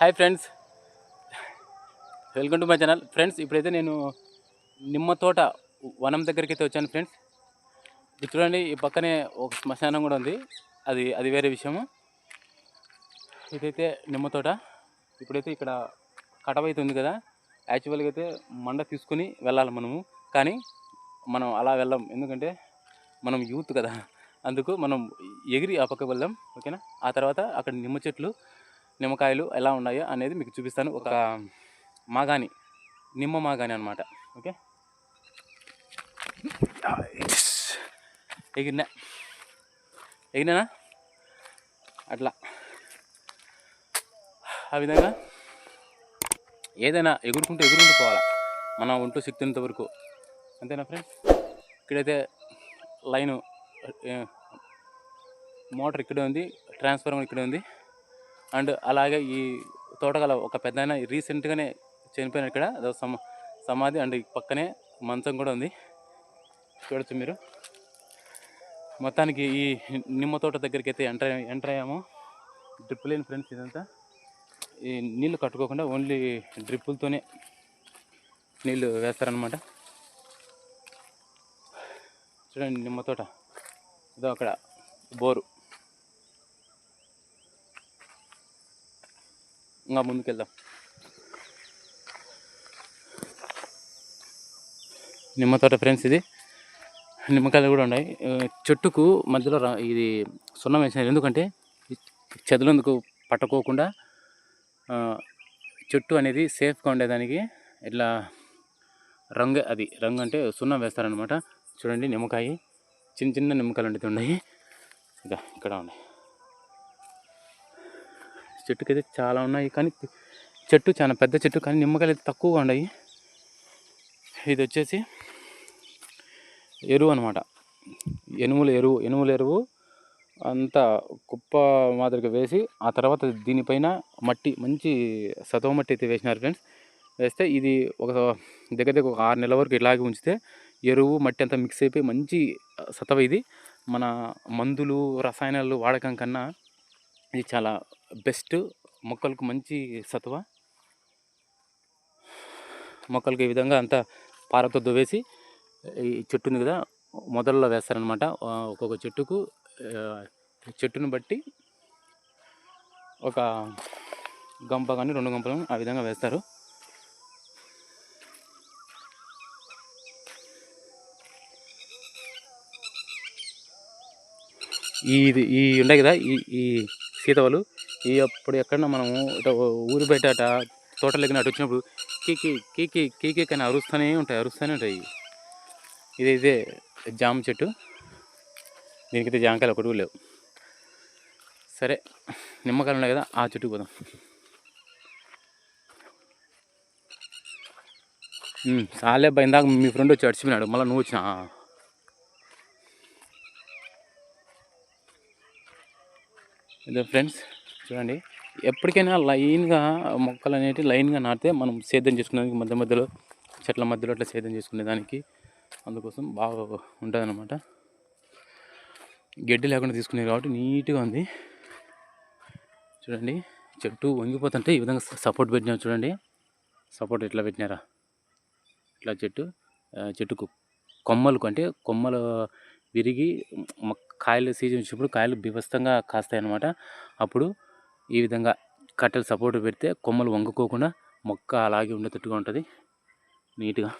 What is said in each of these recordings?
Hi friends welcome to my channel friends ఇప్పుడైతే నేను నిమ్మ తోట వనం దగ్గరికి అయితే వచ్చాను ఫ్రెండ్స్ ఇది చూడండి ఈ పక్కనే ఒక శ్మశానం కూడా ఉంది. అది అది వేరే విషయము. ఇదైతే నిమ్మ తోట. ఇప్పుడైతే ఇక్కడ కటవ అయితే ఉంది కదా. యాక్చువల్గా అయితే మండ తీసుకుని వెళ్ళాలి మనము. కానీ మనం అలా వెళ్ళాం. ఎందుకంటే మనం యూత్ కదా. అందుకు మనం ఎగిరి ఆ పక్కకు వెళ్దాం. ఓకేనా? ఆ తర్వాత అక్కడ నిమ్మ చెట్లు నిమ్మకాయలు ఎలా ఉన్నాయో అనేది మీకు చూపిస్తాను. ఒక మాగాని నిమ్మ మాగాని అనమాట ఓకే? ఎగిరినా? ఎగిరినా అట్లా. ఆ విధంగా ఏదైనా ఎగురుకుంటూ ఎగురుకుంటూ పోవాలా? మన ఒంట్లో శక్తి ఉన్నంత వరకు. అంతేనా ఫ్రెండ్స్ ఇక్కడైతే లైను మోటార్ ఇక్కడే ఉంది ట్రాన్స్ఫార్మర్ ఇక్కడే ఉంది. అండ్ అలాగే ఈ తోటగల ఒక పెద్ద ఆయన రీసెంట్గానే చనిపోయిన ఇక్కడ. అదో సమ సమాధి అండ్ పక్కనే మంచం కూడా ఉంది. చూడొచ్చు మీరు. మొత్తానికి ఈ నిమ్మ తోట దగ్గరికి అయితే ఎంటర్ ఎంటర్ అయ్యాము. డ్రిప్ లేని ఫ్రెండ్స్ ఇదంతా. ఈ నీళ్ళు కట్టుకోకుండా ఓన్లీ డ్రిప్పులతోనే నీళ్ళు వేస్తారనమాట చూడండి నిమ్మ తోట. ఇదో అక్కడ బోరు. ఇంకా ముందుకెళ్దాం. నిమ్మ తోట ఫ్రెండ్స్ ఇది. నిమ్మకాయలు కూడా ఉన్నాయి. చెట్టుకు మధ్యలో ఇది సున్నం వేసినారు. ఎందుకంటే చెదలందుకు పట్టుకోకుండా చెట్టు అనేది సేఫ్గా ఉండేదానికి ఇట్లా రంగు అది రంగు అంటే సున్నం వేస్తారనమాట చూడండి నిమ్మకాయ. చిన్న చిన్న నిమ్మకాయలు అనేది ఉన్నాయి. ఇక ఇక్కడ ఉన్నాయి. చెట్టుకైతే చాలా ఉన్నాయి కానీ చెట్టు చాలా పెద్ద చెట్టు కానీ నిమ్మకాయలు అయితే తక్కువగా ఉన్నాయి. ఇది వచ్చేసి ఎరువు అనమాట ఎనుముల ఎరువు ఎనుముల ఎరువు అంతా కుప్ప మాదిరిగా వేసి ఆ తర్వాత దీనిపైన మట్టి మంచి సతవ మట్టి అయితే వేసినారు ఫ్రెండ్స్ వేస్తే ఇది ఒక దగ్గర దగ్గర ఒక ఆరు నెలల వరకు ఇలాగే ఉంచితే ఎరువు మట్టి అంతా మిక్స్ అయిపోయి మంచి సతవ ఇది. మన మందులు రసాయనాలు వాడకం కన్నా ఇది చాలా బెస్ట్. మొక్కలకు మంచి సత్వ మొక్కలకు ఈ విధంగా అంతా పారతో దువ్వేసి ఈ చెట్టు ఉంది కదా మొదల్లో వేస్తారనమాట ఒక్కొక్క చెట్టుకు చెట్టును బట్టి ఒక గంప కానీ రెండు గంపలు ఆ విధంగా వేస్తారు. ఈ ఇది ఈ ఉన్నాయి కదా ఈ ఈ సీతవలు. ఈ అప్పుడు ఎక్కడన్నా మనము ఊరి బయట అట తోటలోకి అటు వచ్చినప్పుడు కీకి కీకి కీకి కానీ అరుస్తూనే ఉంటాయి అరుస్తూనే ఉంటాయి. ఇది ఇదే జామ చెట్టు. దీనికైతే జామకాయలు ఒకటి కూడా లేవు. సరే నిమ్మకాయలు ఉన్నాయి కదా ఆ చెట్టుకు పోదాం. చాలే అబ్బాయి ఇందాక మీ ఫ్రెండ్ వచ్చి అడిచిపోయినాడు మళ్ళీ నువ్వు వచ్చినా? ఇదే ఫ్రెండ్స్ చూడండి. ఎప్పటికైనా లైన్గా మొక్కలు అనేవి లైన్గా నాటితే మనం సేద్యం చేసుకునేదానికి మధ్య మధ్యలో చెట్ల మధ్యలో అట్లా సేద్యం చేసుకునేదానికి అందుకోసం బాగా ఉంటుంది అనమాట గడ్డి లేకుండా తీసుకునేది కాబట్టి నీట్గా ఉంది. చూడండి చెట్టు వంగిపోతుంటే ఈ విధంగా సపోర్ట్ పెట్టినారు చూడండి. సపోర్ట్ ఎట్లా పెట్టినారా? ఇట్లా చెట్టు చెట్టుకు కొమ్మలకు అంటే కొమ్మలు విరిగి మొక్క కాయలు సీజన్ వచ్చినప్పుడు కాయలు బీభత్సంగా కాస్తాయి అన్నమాట అప్పుడు ఈ విధంగా కట్టెలు సపోర్ట్ పెడితే కొమ్మలు వంగుకోకుండా మొక్క అలాగే ఉండేటట్టుగా ఉంటుంది. నీట్గా.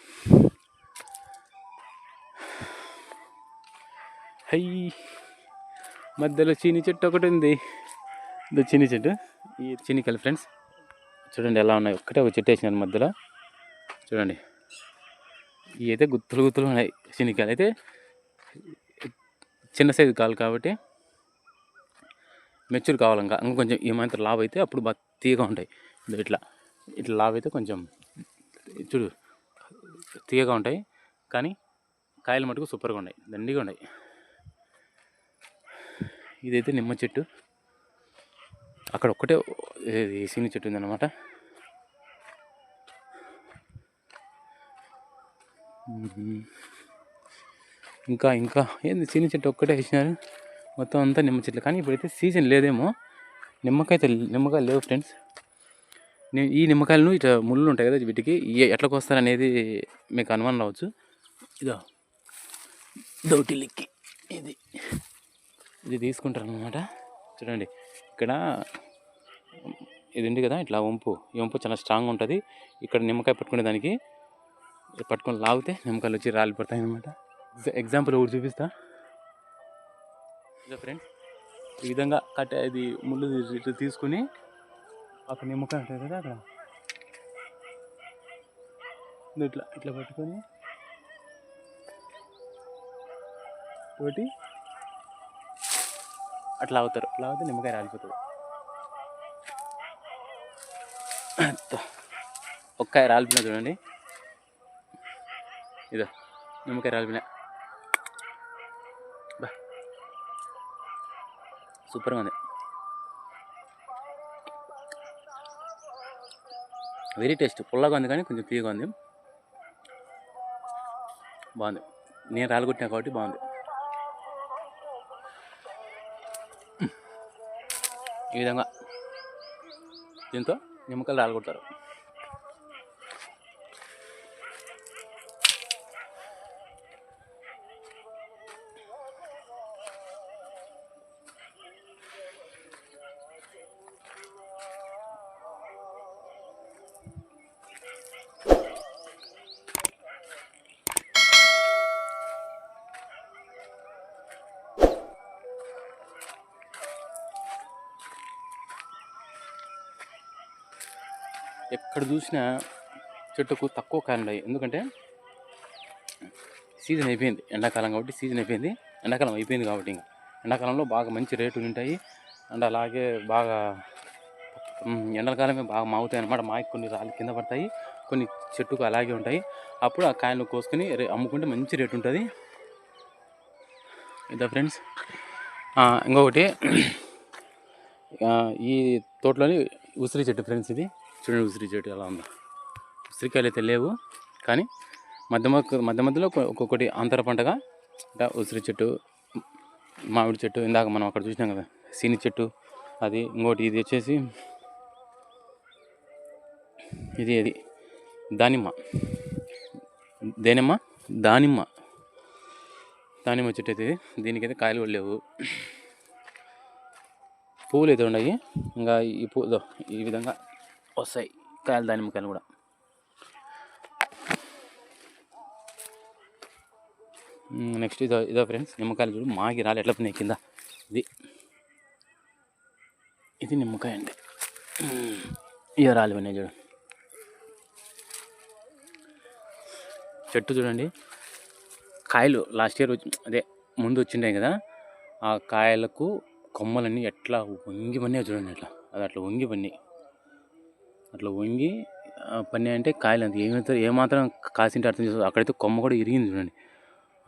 హై! మధ్యలో చీని చెట్టు ఒకటి ఉంది. ఇది చీని చెట్టు. ఈ చీనికలు ఫ్రెండ్స్ చూడండి ఎలా ఉన్నాయి. ఒక్కటే ఒక చెట్టు వేసినారు మధ్యలో. చూడండి. ఇవి అయితే గుత్తులు గుత్తులు ఉన్నాయి చీనికాయలు అయితే చిన్న సైజు కావాలి కాబట్టి మెచ్యూర్ కావాలి ఇంకా. ఇంకా కొంచెం ఏమంత మాత్రం లావ్ అయితే అప్పుడు బాగా తీయగా ఉంటాయి. ఇట్లా ఇట్లా లావ్ అయితే కొంచెం చూడు తీయగా ఉంటాయి. కానీ కాయలు మటుకు సూపర్గా ఉన్నాయి. దండిగా ఉన్నాయి. ఇదైతే నిమ్మ చెట్టు. అక్కడ ఒక్కటే సీని చెట్టు ఉందన్నమాట. మ్మ్. ఇంకా ఇంకా. ఏంది చిన్న చెట్టు ఒక్కటే వేసినారు. మొత్తం అంతా నిమ్మ చెట్లు. కానీ ఇప్పుడైతే సీజన్ లేదేమో. నిమ్మకాయ అయితే నిమ్మకాయ లేవు ఫ్రెండ్స్. నేను ఈ నిమ్మకాయలను ఇట్లా ముళ్ళు ఉంటాయి కదా వీటికి. ఏ- ఎట్లా మీకు అనుమానం రావచ్చు. ఇదో. దోటి లిక్కి. ఇది. ఇది తీసుకుంటారు అనమాట చూడండి. ఇక్కడ ఇది ఉంది కదా ఇట్లా వంపు. ఈ వంపు చాలా స్ట్రాంగ్ ఉంటుంది. ఇక్కడ నిమ్మకాయ పట్టుకునే దానికి పట్టుకొని లాగితే నిమ్మకాయలు వచ్చి రాలిపోతాయి అనమాట ఎగ్జాంపుల్ ఒకటి చూపిస్తా. ఇదో ఫ్రెండ్స్ ఈ విధంగా కట్ ఇది ముళ్ళు ఇట్లా తీసుకుని అక్కడ నిమ్మకాయ ఉంటుంది కదా అక్కడ. ఇట్లా ఇట్లా పట్టుకొని తోటి అట్లా అవుతారు. అట్లా అవుతే నిమ్మకాయ రాలిపోతుంది. ఒక్కాయ రాలిపోయినా చూడండి. ఇదో నిమ్మకాయ రాలిపోయినా. సూపర్గా ఉంది. వెరీ టేస్ట్ పుల్లగా ఉంది కానీ కొంచెం తీయగా ఉంది. బాగుంది. నేను రాలగొట్టినా కాబట్టి బాగుంది. ఈ విధంగా. దీంతో నిమ్మకాయలు రాలగొడతారు. ఎక్కడ చూసినా చెట్టుకు తక్కువ కాయలు ఎందుకంటే సీజన్ అయిపోయింది. ఎండాకాలం కాబట్టి సీజన్ అయిపోయింది. ఎండాకాలం అయిపోయింది కాబట్టి ఇంకా. ఎండాకాలంలో బాగా మంచి రేట్లు ఉంటాయి. అండ్ అలాగే బాగా ఎండాకాలమే బాగా మాగుతాయి అనమాట మాకి కొన్ని రాళ్ళు కింద పడతాయి. కొన్ని చెట్టుకు అలాగే ఉంటాయి. అప్పుడు ఆ కాయలు కోసుకొని అమ్ముకుంటే మంచి రేటు ఉంటుంది. ఇదా ఫ్రెండ్స్. ఇంకొకటి ఈ తోటలోని ఉసిరి చెట్టు ఫ్రెండ్స్ ఇది. చూడండి ఉసిరి చెట్టు ఎలా ఉందో. ఉసిరికాయలు అయితే లేవు కానీ మధ్య మధ్య మధ్య మధ్యలో ఒక్కొక్కటి అంతర పంటగా ఉసిరి చెట్టు మామిడి చెట్టు ఇందాక మనం అక్కడ చూసినాం కదా సీని చెట్టు అది ఇంకోటి ఇది వచ్చేసి ఇది ఇది దానిమ్మ. దేనిమ్మ? దానిమ్మ. దానిమ్మ చెట్టు అయితే ఇది. దీనికైతే కాయలు కూడా లేవు. పువ్వులు అయితే ఉన్నాయి. ఇంకా ఈ పువ్వు ఈ విధంగా వస్తాయి కాయలు దానిమ్మకాయలు కూడా. నెక్స్ట్ ఇదో ఇదో ఫ్రెండ్స్ నిమ్మకాయలు చూడు మాకి రాలి ఎట్లా పోయినాయి కింద. ఇది ఇది నిమ్మకాయ అండి. మ్మ్. రాలి పోయినాయి చూడు. చెట్టు చూడండి. కాయలు లాస్ట్ ఇయర్ వచ్చి అదే ముందు వచ్చిండే కదా ఆ కాయలకు కొమ్మలన్నీ ఎట్లా వంగి పన్నాయి చూడండి అట్లా. అది అట్లా వంగి పన్నాయి. అట్లా వంగి ఆ, అంటే కాయలు అంత. ఏమైతే ఏమాత్రం కాసింటే అర్థం చేసుకో అక్కడైతే కొమ్మ కూడా ఇరిగింది చూడండి.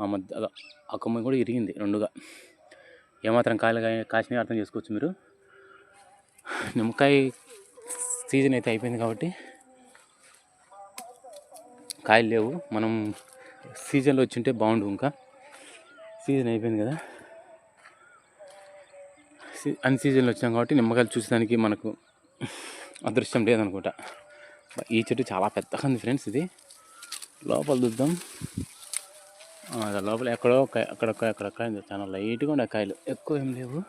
ఆ మధ్య ఆ కొమ్మ కూడా ఇరిగింది రెండుగా. ఏమాత్రం కాయలు కాయ- అర్థం చేసుకోవచ్చు మీరు. నిమ్మకాయ సీజన్ అయితే అయిపోయింది కాబట్టి కాయలు లేవు. మనం సీజన్లో వచ్చింటే బాగుండు ఇంకా. సీజన్ అయిపోయింది కదా. అన్ సీజన్లో వచ్చాం కాబట్టి నిమ్మకాయలు చూసేదానికి మనకు అదృశ్యం లేదనుకుంటా. ఈ చెట్టు చాలా పెద్దగా ఉంది ఫ్రెండ్స్ ఇది. లోపల చూద్దాం. అది లోపల ఎక్కడో కాయ అక్కడ కాయ చాలా లైట్గా ఉండే కాయలు. ఎక్కువ ఏం లేవు.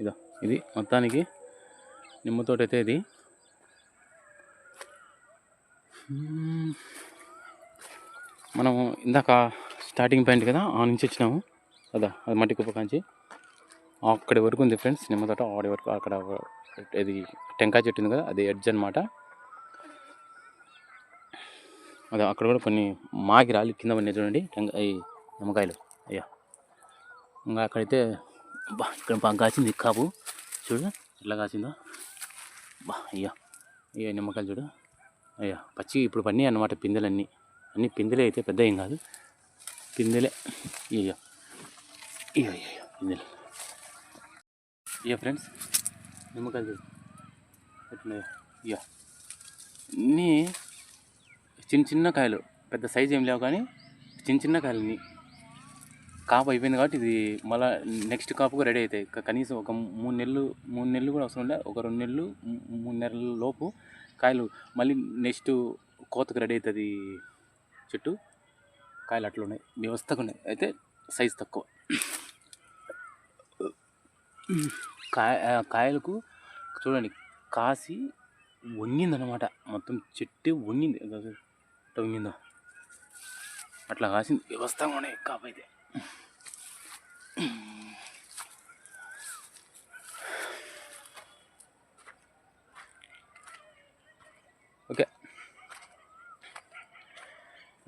ఇదో ఇది మొత్తానికి నిమ్మ తోట అయితే ఇది మనం ఇందాక స్టార్టింగ్ పాయింట్ కదా ఆ నుంచి వచ్చినాము. కదా అది మట్టి కుప్ప కాంచి. అక్కడి వరకు ఉంది ఫ్రెండ్స్. నిమ్మ తోట ఆడి వరకు అక్కడ ఇది టెంకాయ చెట్టు ఉంది కదా అది ఎడ్జ్ అనమాట అదే అక్కడ కూడా కొన్ని మాకి రాలి కింద పడినాయి చూడండి. టెంకాయ నిమ్మకాయలు. అయ్యా. ఇంకా అక్కడైతే బా ఇక్కడ బాగా కాసింది కాపు. చూడు ఎట్లా కాసిందో. బా అయ్యా. అయ్యా నిమ్మకాయలు చూడు. అయ్యా పచ్చి ఇప్పుడు పడినాయి అన్నమాట పిందెలన్నీ. అన్ని పిందెలే అయితే పెద్ద ఏం కాదు. పిందెలే. అయ్యో అయ్యో అయ్యో పిందెలు. అయ్యా ఫ్రెండ్స్ నిమ్మకాయలు చూడు ఎట్లున్నాయో అయ్యా అన్నీ చిన్న చిన్న కాయలు పెద్ద సైజు ఏం లేవు కానీ చిన్న చిన్న కాయలు అన్నీ కాపు అయిపోయింది కాబట్టి ఇది మళ్ళీ నెక్స్ట్ కాపుగా రెడీ అవుతాయి. కనీసం ఒక మూడు నెలలు మూడు నెలలు కూడా అవసరం లేదు ఒక రెండు నెలలు మూడు నెలల లోపు కాయలు మళ్ళీ నెక్స్ట్ కోతకు రెడీ అవుతుంది చెట్టు. కాయలు అట్లా ఉన్నాయి. వ్యవస్థగా ఉన్నాయి. అయితే సైజ్ తక్కువ. కాయ కాయలకు చూడండి కాసి వంగిందనమాట మొత్తం చెట్టు వంగింది. వంగిందా. అట్లా కాసింది. వ్యవస్థగా ఉన్నాయి కాపైతే ఓకే.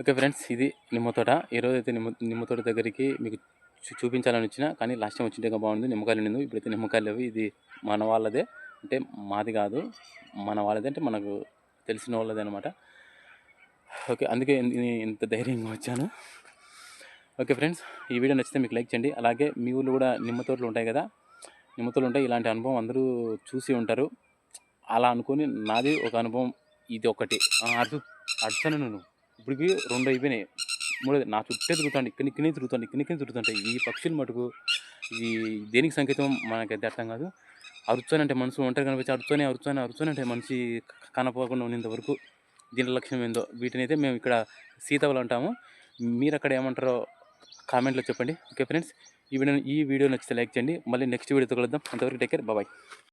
ఓకే ఫ్రెండ్స్ ఇది నిమ్మ తోట. ఈరోజు నిమ్మ నిమ్మ తోట దగ్గరికి మీకు చూపించాలని వచ్చిన కానీ లాస్ట్ టైం వచ్చింటే బాగుంది. నిమ్మకాయలు ఉండింది ఇప్పుడైతే నిమ్మకాయలు లేవు. ఇది మన వాళ్ళదే. అంటే మాది కాదు. మన వాళ్ళదే అంటే మనకు తెలిసిన వాళ్ళదే అనమాట ఓకే అందుకే ఇంత ధైర్యంగా వచ్చాను. ఓకే ఫ్రెండ్స్ ఈ వీడియో నచ్చితే మీకు లైక్ చేయండి. అలాగే మీ ఊళ్ళో కూడా నిమ్మ తోటలు ఉంటాయి కదా. నిమ్మ తోటలు ఉంటాయి ఇలాంటి అనుభవం అందరూ చూసి ఉంటారు. అలా అనుకొని నాది ఒక అనుభవం ఇది ఒకటి. ఆ, అర్థం అర్థను నేను ఇప్పటికి రెండు అయిపోయినాయి. మూడోది నా చుట్టే తిరుగుతాండి కిని కిని తిరుగుతాండి కిని కిని తిరుగుతుంటాయి ఈ పక్షులు మటుకు ఇది దేనికి సంకేతం మనకైతే అర్థం కాదు. అరుచొని అంటే మనసు ఒంటరి కనిపించి అరుచొని అరుచొని అరుచొని అంటే మనిషి కనపోకుండా ఉన్నంత వరకు దీని లక్ష్యం ఏందో వీటిని అయితే మేము ఇక్కడ సీతవలు అంటాము. మీరు అక్కడ ఏమంటారో కామెంట్లో చెప్పండి. ఓకే ఫ్రెండ్స్ ఈ వీడియో ఈ వీడియో నచ్చితే లైక్ చేయండి. మళ్ళీ నెక్స్ట్ వీడియోతో కలుద్దాం. అంతవరకు టేక్ కేర్. బాయ్.